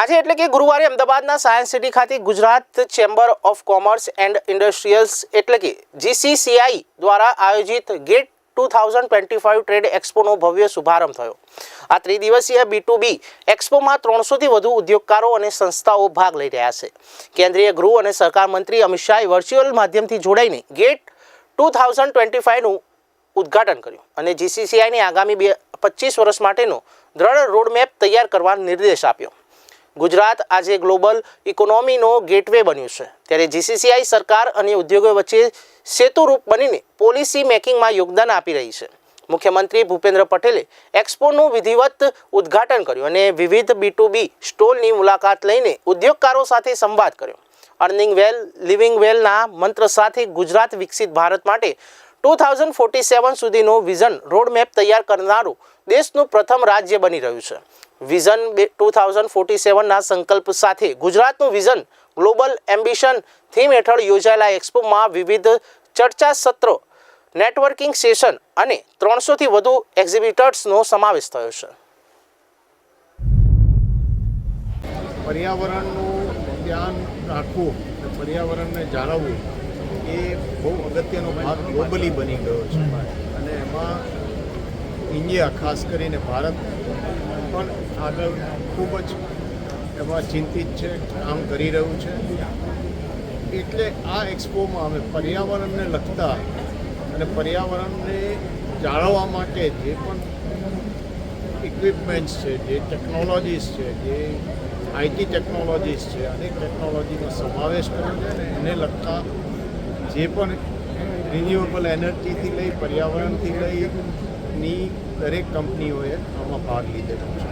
આજે એટલે કે ગુરુવારે અમદાવાદના સાયન્સ સિટી ખાતે Gujarat chamber of commerce and industrials એટલે કે જીસીસીઆઈ દ્વારા આયોજિત get two thousand twenty five trade એક્સપોનો ભવ્ય શુભારંભ થયો. આ ત્રિદિવસીય બી ટુ બી એક્સપોમાં ત્રણસોથી વધુ ઉદ્યોગકારો અને સંસ્થાઓ ભાગ લઈ રહ્યા છે. કેન્દ્રીય ગૃહ અને સહકાર મંત્રી અમિત શાહે વર્ચ્યુઅલ માધ્યમથી જોડાઈને ગેટ ટુ થાઉઝન્ડ ટ્વેન્ટી ફાઇવનું ઉદ્ઘાટન કર્યું અને જીસીસીઆઈની આગામી બે પચીસ વર્ષ માટેનો દ્રઢ રોડમેપ તૈયાર કરવા નિર્દેશ આપ્યો. ગુજરાત આજે ગ્લોબલ ઇકોનોમીનો ગેટવે બન્યું છે. ત્યારે જીસીસીઆઈ સરકાર અને ઉદ્યોગો વચ્ચે સેતુરૂપ બનીને પોલિસી મેકિંગમાં યોગદાન આપી રહી છે. મુખ્યમંત્રી ભૂપેન્દ્ર પટેલે એક્સપોનું વિધિવત ઉદ્ઘાટન કર્યું અને વિવિધ બી ટુ બી સ્ટોલની મુલાકાત લઈને ઉદ્યોગકારો સાથે સંવાદ કર્યો. અર્નિંગ વેલ, લિવિંગ વેલના મંત્ર સાથે ગુજરાત વિકસિત ભારત માટે ટુ થાઉઝન્ડ ફોર્ટી સેવન સુધીનો વિઝન રોડમેપ તૈયાર કરનારું દેશનું પ્રથમ રાજ્ય બની રહ્યું છે. વિઝન ટુ થાઉઝન્ડ ફોર્ટી સેવનના સંકલ્પ સાથે ગુજરાતનું વિઝન ગ્લોબલ એમ્બિશન થીમ હેઠળ યોજાયેલા એક્સપોમાં વિવિધ ચર્ચા સત્રો, નેટવર્કિંગ સેશન અને ત્રણસોથી વધુ એક્ઝિબિટર્સનો સમાવેશ થયો છે. પર્યાવરણનું ધ્યાન રાખવું પર્યાવરણને જાળવવું એ બહુ અગત્યનો ભાગ ગ્લોબલી બની ગયો છે. અને એમાં ઇન્ડિયા ખાસ કરીને ભારત પણ આગળ ખૂબ જ એમાં ચિંતિત છે, કામ કરી રહ્યું છે. એટલે આ એક્સપોમાં અમે પર્યાવરણને લગતા અને પર્યાવરણને જાળવવા માટે જે પણ ઇક્વિપમેન્ટ્સ છે, જે ટેકનોલોજીસ છે, જે આઈટી ટેકનોલોજીસ છે, અનેક ટેકનોલોજીનો સમાવેશ કર્યો છે અને એને લગતા જે પણ રિન્યુએબલ એનર્જીથી લઈ, પર્યાવરણથી લઈ, ની દરેક કંપનીઓએ આમાં ભાગ લીધેલો છે.